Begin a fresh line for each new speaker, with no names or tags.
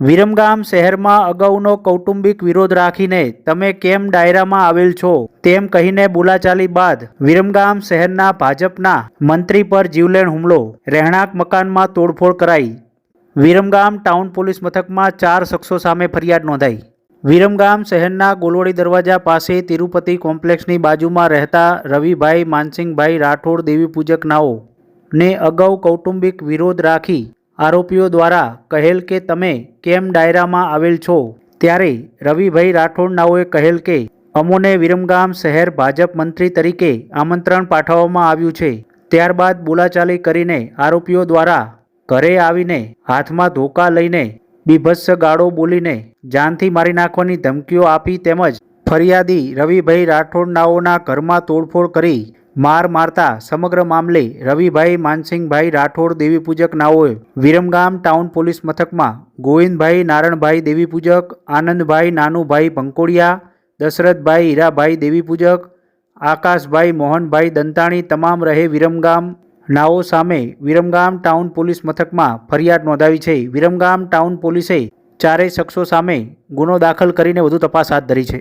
વિરમગામ શહેરમાં અગાઉનો કૌટુંબિક વિરોધ રાખીને તમે કેમ ડાયરામાં આવેલ છો? તેમ કહીને બોલાચાલી બાદ વિરમગામ શહેરના ભાજપના મંત્રી પર જીવલેણ હુમલો, રહેણાંક મકાનમાં તોડફોડ કરાઈ. વિરમગામ ટાઉન પોલીસ મથકમાં ચાર શખ્સો સામે ફરિયાદ નોંધાઈ. વિરમગામ શહેરના ગોલવડી દરવાજા પાસે તિરુપતિ કોમ્પ્લેક્સની બાજુમાં રહેતા રવિભાઈ માનસિંહભાઈ રાઠોડ દેવી પૂજક નાઓ ને અગાઉ કૌટુંબિક વિરોધ રાખી આરોપીઓ દ્વારા કહેલ કે તમે કેમ ડાયરામાં આવેલ છો? ત્યારે રવિભાઈ રાઠોડનાઓએ કહેલ કે અમોને વિરમગામ શહેર ભાજપ મંત્રી તરીકે આમંત્રણ પાઠવવામાં આવ્યું છે. ત્યારબાદ બોલાચાલી કરીને આરોપીઓ દ્વારા ઘરે આવીને હાથમાં ધોકા લઈને બીભત્સ ગાળો બોલીને જાનથી મારી નાખવાની ધમકીઓ આપી તેમજ ફરિયાદી રવિભાઈ રાઠોડનાઓના ઘરમાં તોડફોડ કરી માર મારતા સમગ્ર મામલે રવિભાઈ, માનસિંહભાઈ, રાઠોડ દેવી પૂજક નાઓએ વિરમગામ ટાઉન પોલીસ મથકમાં ગોવિંદભાઈ, નારણભાઈ દેવી પૂજક, આનંદભાઈ, નાનુભાઈ ભંકોડિયા, દશરથભાઈ હીરાભાઈ દેવી પૂજક, આકાશભાઈ, મોહનભાઈ દંતાણી તમામ રહે વિરમગામ નાઓ સામે વિરમગામ ટાઉન પોલીસ મથકમાં ફરિયાદ નોંધાવી છે. વિરમગામ ટાઉન પોલીસે ચારેય શખ્સો સામે ગુનો દાખલ કરીને વધુ તપાસ હાથ ધરી છે.